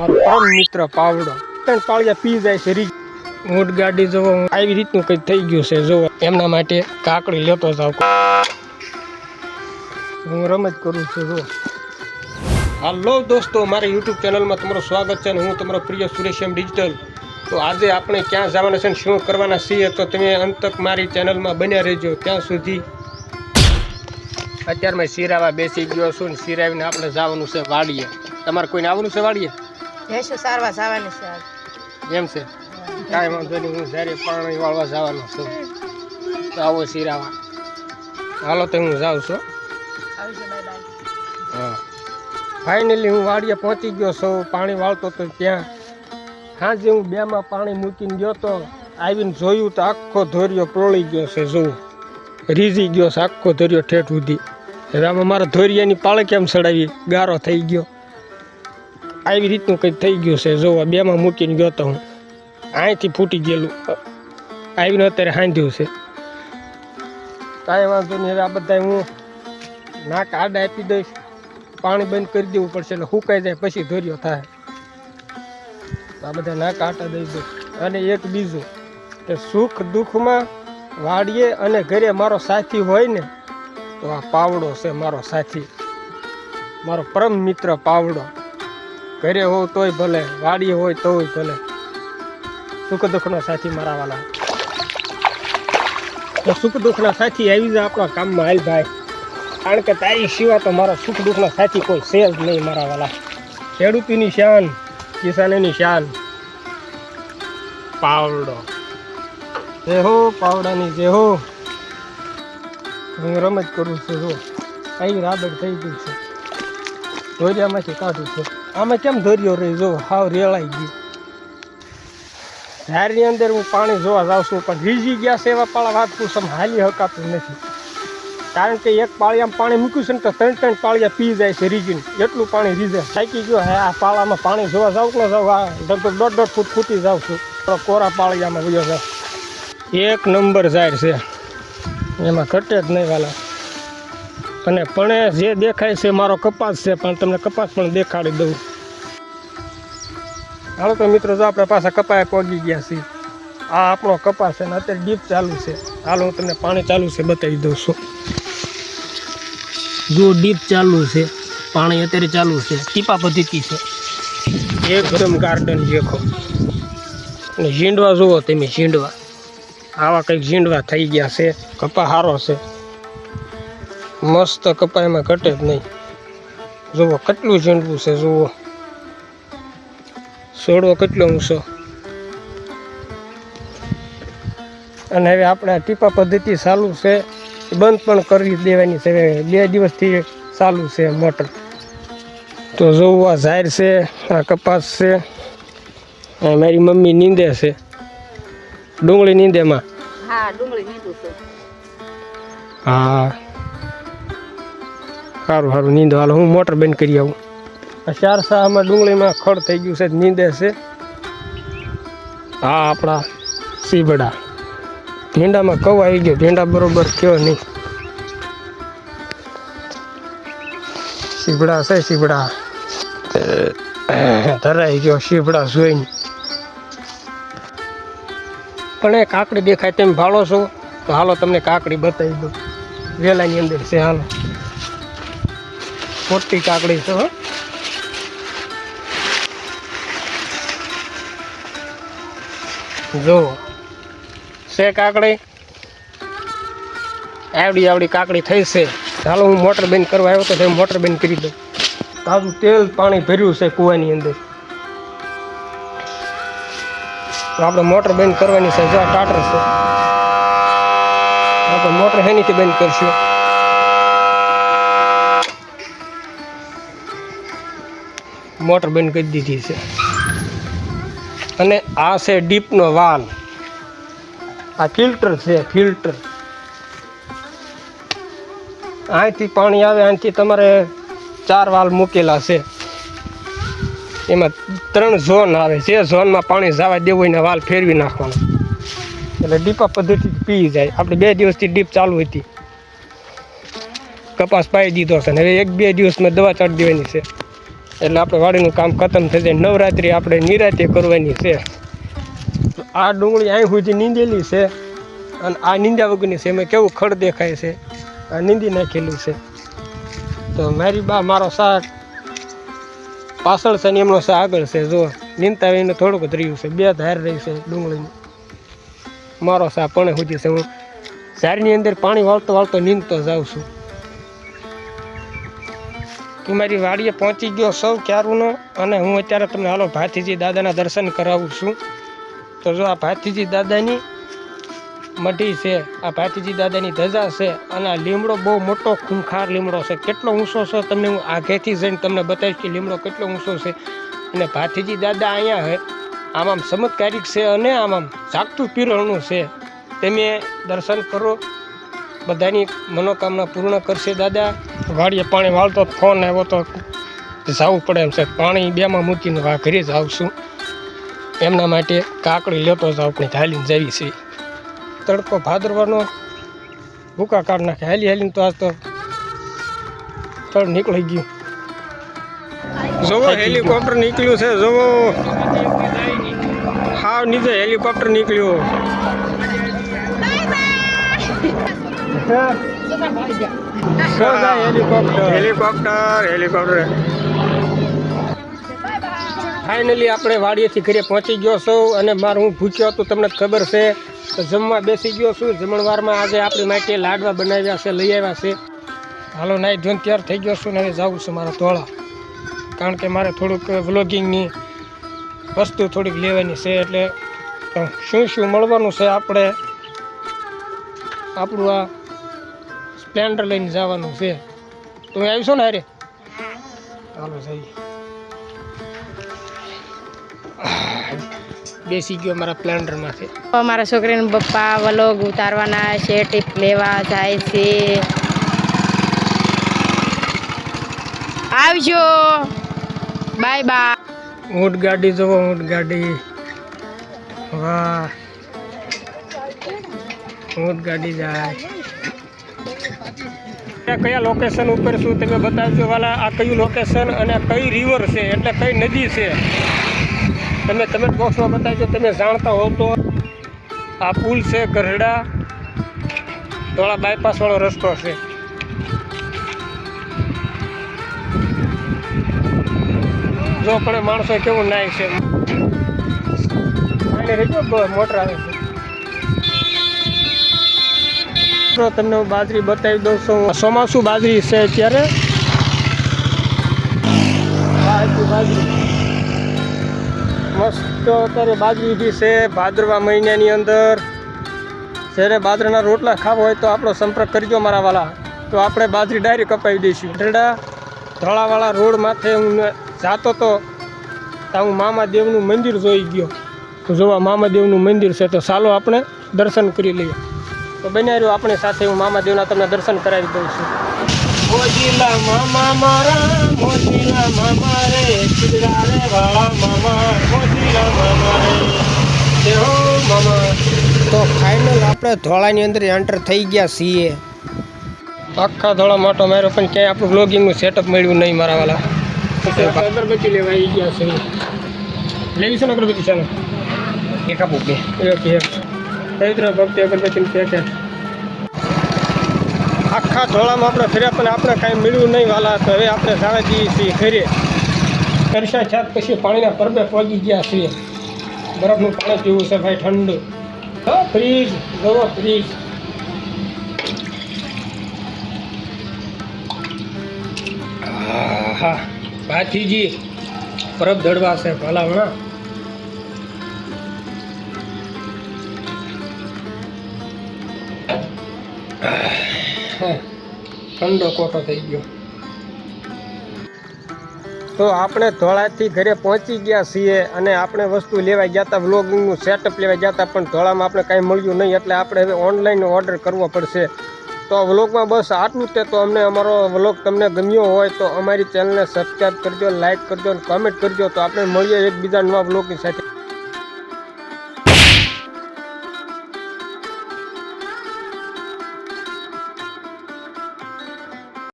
મારો પરમ મિત્ર પાવડો. ત્રણ પાળિયા પી જાય છે ઊંટ ગાડી જોવો આવી રીતનું કંઈક થઈ ગયું છે, જોવો. એમના માટે કાકડી લેતો જાવ. હું રમત કરું છું, જો. હાલો દોસ્તો, મારી યુટ્યુબ ચેનલમાં તમારું સ્વાગત છે અને હું તમારો પ્રિય સુરેશિયમ ડિજિટલ. તો આજે આપણે ક્યાં જવાના છે અને શું કરવાના છીએ, તો તમે અંત તક મારી ચેનલમાં બન્યા રહેજો. ત્યાં સુધી અત્યારમાં સિરાવા બેસી ગયો છું ને સિરાવીને આપણે જવાનું છે વાડીએ. તમારે કોઈને આવવાનું છે વાડીએ? ભેંસો સારવા જવાની છે આજ. એમ છે? કાંઈ વાંધો નહીં હું જ્યારે પાણી વાળવા જવાનો છું તો આવો સિરાવા હાલો તો હું જાઉં છું. હા. ફાઇનલી હું વાડીએ પહોંચી ગયો છું પાણી વાળતો તો ત્યાં. સાંજે હું બેમાં પાણી મૂકીને ગયો તો આવીને જોયું તો આખો ધોરિયો પ્રોળી ગયો છે જોવું રીઝી ગયો છે આખો ધોરિયો ઠેઠ સુધી. હવે આમાં મારા ધોરિયાની પાળે કેમ ચડાવી ગારો થઈ ગયો. આવી રીતનું કંઈક થઈ ગયું છે. જોવા બેમાં મૂકીને ગયો તો હું અહીંથી ફૂટી ગયેલું. આવીને અત્યારે હાંધ્યું છે. કાંઈ વાંધો નહીં. હવે આ બધા હું નાક આડા આપી દઈશ. પાણી બંધ કરી દેવું પડશે એટલે સુકાઈ જાય પછી ધોર્યો થાય. આ બધા નાક આટા દઈ દઉં અને એક બીજું કે સુખ દુઃખમાં વાડીએ અને ઘરે મારો સાથી હોય ને, તો આ પાવડો છે મારો સાથી. મારો પરમ મિત્ર પાવડો. ઘરે હોવ તોય ભલે વાડીએ હોય તોય ભલે. સુખ દુઃખનો સાથી મારા વાલા. તો સુખ દુઃખના સાથી આવી જાય આપણા કામમાં, હાલ ભાઈ. કારણ કે તારી સિવાય તો મારા સુખ દુઃખના સાથી કોઈ છે જ નહીં મારા વાલા. ખેડૂતીની શાન, કિસાનની શાન. પાવડો. જે હો, પાવડાની જે હો. હું રમત કરું છું જો અહીં રાબડ થઈ ગયું છે. ધોરિયામાંથી કાઢું છું. આમાં કેમ ધોરિયો રહી જો, હાવ રેલાઈ ગયું. ઝાડની અંદર હું પાણી જોવા જાઉં છું, પણ રીઝી ગયા છે એવા પાળા વાત પૂછમ હાલી હકાતું નથી. કારણ કે એક પાળિયામાં પાણી મૂક્યું છે ને તો ત્રણ ત્રણ પાળિયા પી જાય છે રીઝીને. એટલું પાણી રીઝે. થાકી ગયો હે આ પાળામાં પાણી જોવા જાઉં કે ન જાઉં? આ લગભગ દોઢ દોઢ ફૂટ ફૂટી જાઉં છું. તો કોરા પાળિયામાં વયો જાઉં. એક નંબર જાહેર છે. એમાં ઘટે જ નહીં વાલા. અને પણ જે દેખાય છે મારો કપાસ છે, પણ તમને કપાસ પણ દેખાડી દઉં. હાલો તો મિત્રો, જો આપણે પાછા કપાએ પહોંચી ગયા છીએ. આ આપણો કપાસ છે ને અત્યારે ડીપ ચાલુ છે. હાલો હું તમને પાણી ચાલુ છે બતાવી દઉં છું. જો ડીપ ચાલુ છે, પાણી અત્યારે ચાલુ છે, ટીપા પદ્ધતિ છે. એકદમ ગાર્ડન દેખો. અને ઝીંડવા જુઓ તમે, ઝીંડવા. આવા કંઈક ઝીંડવા થઈ ગયા છે, કપા સારો છે. મસ્ત કપાઈમાં ઘટે જ નહીં. જુઓ કેટલું ઝીંડવું છે જુઓ. છોડવો કેટલો ઊંચો. અને હવે આપણે ટીપા પદ્ધતિ ચાલુ છે બંધ પણ કરી દેવાની છે. બે દિવસથી ચાલુ છે મોટર. તો જોવું આ ઝાર છે આ કપાસ છે મારી મમ્મી નીંદે છે. ડુંગળી નીંદેમાં હા ડુંગળી નીંદું છે. હા. સારું સારું નીંદો હાલો હું મોટર બંધ કરી આવું. આ ચાર સાહમાં ડુંગળીમાં ખડ થઈ ગયું છે નીંદે છે. હા આપણા સીબડા ભીંડામાં કવ આવી ગયો, ભીંડા બરોબર કયો નહીં. સીબડા છે સીબડા ધરાઈ ગયો સીબડા જોઈને. પણ એ કાકડી દેખાય તેમ ભાળો છો. તો હાલો તમને કાકડી બતાવી દઉં. વેલાની અંદર છે, હાલો. મોટી કાકડી છે જો છે કાકડી? આવડી આવડી કાકડી થઈ છે. ચાલો હું મોટર બંધ કરવા આવ્યો તો મોટર બંધ કરી દઉં. તાજું તેલ પાણી ભર્યું છે કૂવાની અંદર. આપણે મોટર બંધ કરવાની છે, જો, ટાટર છે. આપણે મોટર હેનીથી બંધ કરશું. મોટર બંધ કરી દીધી છે. અને આ છે ડીપનો વાલ. આ ફિલ્ટર છે, ફિલ્ટર. અહીંથી પાણી આવે અહીંથી તમારે ચાર વાલ મૂકેલા છે. એમાં ત્રણ ઝોન આવે જે ઝોનમાં પાણી જવા દેવું હોય ને વાલ ફેરવી નાખવાનો. એટલે ડીપા પદ્ધતિ પી જાય. આપણે બે દિવસથી ડીપ ચાલુ હતી. કપાસ પાઈ દીધો છે હવે એક બે દિવસમાં દવા ચડી દેવાની છે. એટલે આપણે વાડીનું કામ ખતમ થઈ જાય. નવરાત્રિ આપણે નિરાતે કરવાની છે. આ ડુંગળી અહીં સુધી નીંદેલી છે અને આ નીંદા વગરની છે. એમાં કેવું ખડ દેખાય છે. આ નીંદી નાખેલું છે. તો મારી બા, મારો શાક પાછળ છે ને એમનો શાક આગળ છે. જો, નીંદતા એને થોડુંક જ રહ્યું છે. બે ધાર રહી છે ડુંગળીની. મારો સા પણ સુધી છે. હું ઝાડની અંદર પાણી વાળતો વાળતો નીંદતો જાઉં છું. તું મારી વાડીએ પહોંચી ગયો સૌ ક્યારુંનો અને હું અત્યારે તમને હાલો ભાથીજી દાદાના દર્શન કરાવું છું. તો જો આ ભાથીજી દાદાની મઢી છે, આ ભાતીજી દાદાની ધજા છે અને આ લીમડો બહુ મોટો ખૂંખાર લીમડો છે. કેટલો ઊંચો છે તમને હું આગેથી જઈને તમને બતાવીશ કે લીમડો કેટલો ઊંચો છે. અને ભાતીજી દાદા અહીંયા છે આમ આમ ચમત્કારિક છે અને આમ આમ જાગતું પીરણું છે. તમે દર્શન કરો. બધાની મનોકામના પૂર્ણ કરશે દાદા. વાડીએ પાણી વાળતો ફોન આવ્યો તો જવું પડે એમ છે. પાણી બેમાં મૂકીને વા ઘરે જ આવશું એમના માટે કાકડી લેતો જ પણ હાલીને જવી છે. તડકો ભાદરવાનો. ભૂકા કાઢ નાખે. હાલી હાલીને તો આજ તો તળ નીકળી ગયું. જોવો હેલિકોપ્ટર નીકળ્યું છે જોવો. હાવ નીચે હેલિકોપ્ટર નીકળ્યું. હેલિકોપ્ટર. Helicopter helicopter. ફાઇનલી આપણે વાડીએથી ઘરે પહોંચી ગયો છું અને મારું હું ભૂખ્યો હતું તમને ખબર છે. તો જમવા બેસી ગયો છું. જમણવારમાં આજે આપણી માટે લાડવા બનાવ્યા છે લઈ આવ્યા છે. હાલો નાઈ ધોઈને તૈયાર થઈ ગયો છું ને હવે જાઉં છું મારા ધોળા. કારણ કે મારે થોડુંક વ્લોગિંગની વસ્તુ થોડીક લેવાની છે એટલે શું શું મળવાનું છે આપણે? આપણું આ સ્પ્લેન્ડર લઈને જવાનું છે. તમે આવીશો ને અરે ચાલો જઈએ. બેસી ગયો મારા સ્પ્લેન્ડરમાંથી મારા છોકરીને પપ્પા વલોગ ઉતારવાના છે ટીપ લેવા જાય છે. આવજો. Bye bye. ઊંટ ગાડી જુઓ ઊંટ ગાડી. વાહ. ઊંટ ગાડી જાય. આ કયા લોકેશન ઉપર શું તમે બતાવજો વાલા? આ કયું લોકેશન અને કઈ રિવર છે? એટલે કઈ નદી છે? તમે કમેન્ટ બોક્સમાં બતાવજો, તમે જાણતા હો તો. આ પુલ છે ગરડા. ધોળા બાયપાસવાળો રસ્તો છે. જો પણ માણસો કેવું નાય છે. મોટર આવે છે? તો તમને બાજરી બતાવી દઉં છું. ચોમાસું બાજરી છે અત્યારે. મસ્ત અત્યારે બાજરી બી છે ભાદરવા મહિનાની અંદર. જ્યારે બાજરાના રોટલા ખાવા હોય તો આપણો સંપર્ક કરજો મારા વાલા. તો આપણે બાજરી ડાયરેક્ટ કપાવી દઈશું. ઢેડા ધોળાવાળા રોડ માથે હું જાતો તો હું મામાદેવનું મંદિર જોઈ ગયો. તો જોવા મામાદેવનું મંદિર છે તો ચાલો આપણે દર્શન કરી લઈએ. તો બન્યા રહ્યું. આપણી સાથે હું મામા દેવના તમને દર્શન કરાવી દઉં છું. મોજીલા મામા મારા મોજીલા મામા રે વાળા મામા મોજીલા મામા રે. હો મામા. તો ફાઇનલ આપણે ધોળાની અંદર એન્ટર થઈ ગયા છીએ. આખા ધોળા માટો માર્યો પણ ક્યાંય આપણું બ્લોગિંગનું સેટઅપ મળ્યું નહીં મારા વાલા. અગરબત્તી લેવા આવી ગયા છે. લેવી છે ને અગરબત્તી ચાલો. એક આપું બે એક એક. પવિત્ર ભક્તિ અગરબત્તીની પેકેટ આખા ધોળામાં આપણે ફેર્યા પણ આપણે કાંઈ મળ્યું નહીં વાલા, તો હવે આપણે જાણે જઈએ છીએ ફેરીએ કરશા છાત પછી પાણીના પરબે પહોંચી ગયા છીએ. બરફનું પાણી પીવું છે ભાઈ, ઠંડુ. હા, ફ્રીજ જવો ફ્રીજ. હા ભાથીજી પરબ દડવા છે ભલામણા ઠંડો કોટો થઈ ગયો. તો આપણે ધોળાથી ઘરે પહોંચી ગયા છીએ અને આપણે વસ્તુ લેવા ગયા હતા વ્લોગિંગનું સેટઅપ લેવા ગયા હતા પણ ધોળામાં આપણે કાંઈ મળ્યું નહીં, એટલે આપણે હવે ઓનલાઈન ઓર્ડર કરવો પડશે. તો વ્લોગમાં બસ આટલું તે તો અમને અમારો વ્લોગ તમને ગમ્યો હોય તો અમારી ચેનલને સબસ્ક્રાઈબ કરજો લાઇક કરજો અને કમેન્ટ કરજો. તો આપણે મળીએ એકબીજા નવા વ્લોગની સાથે.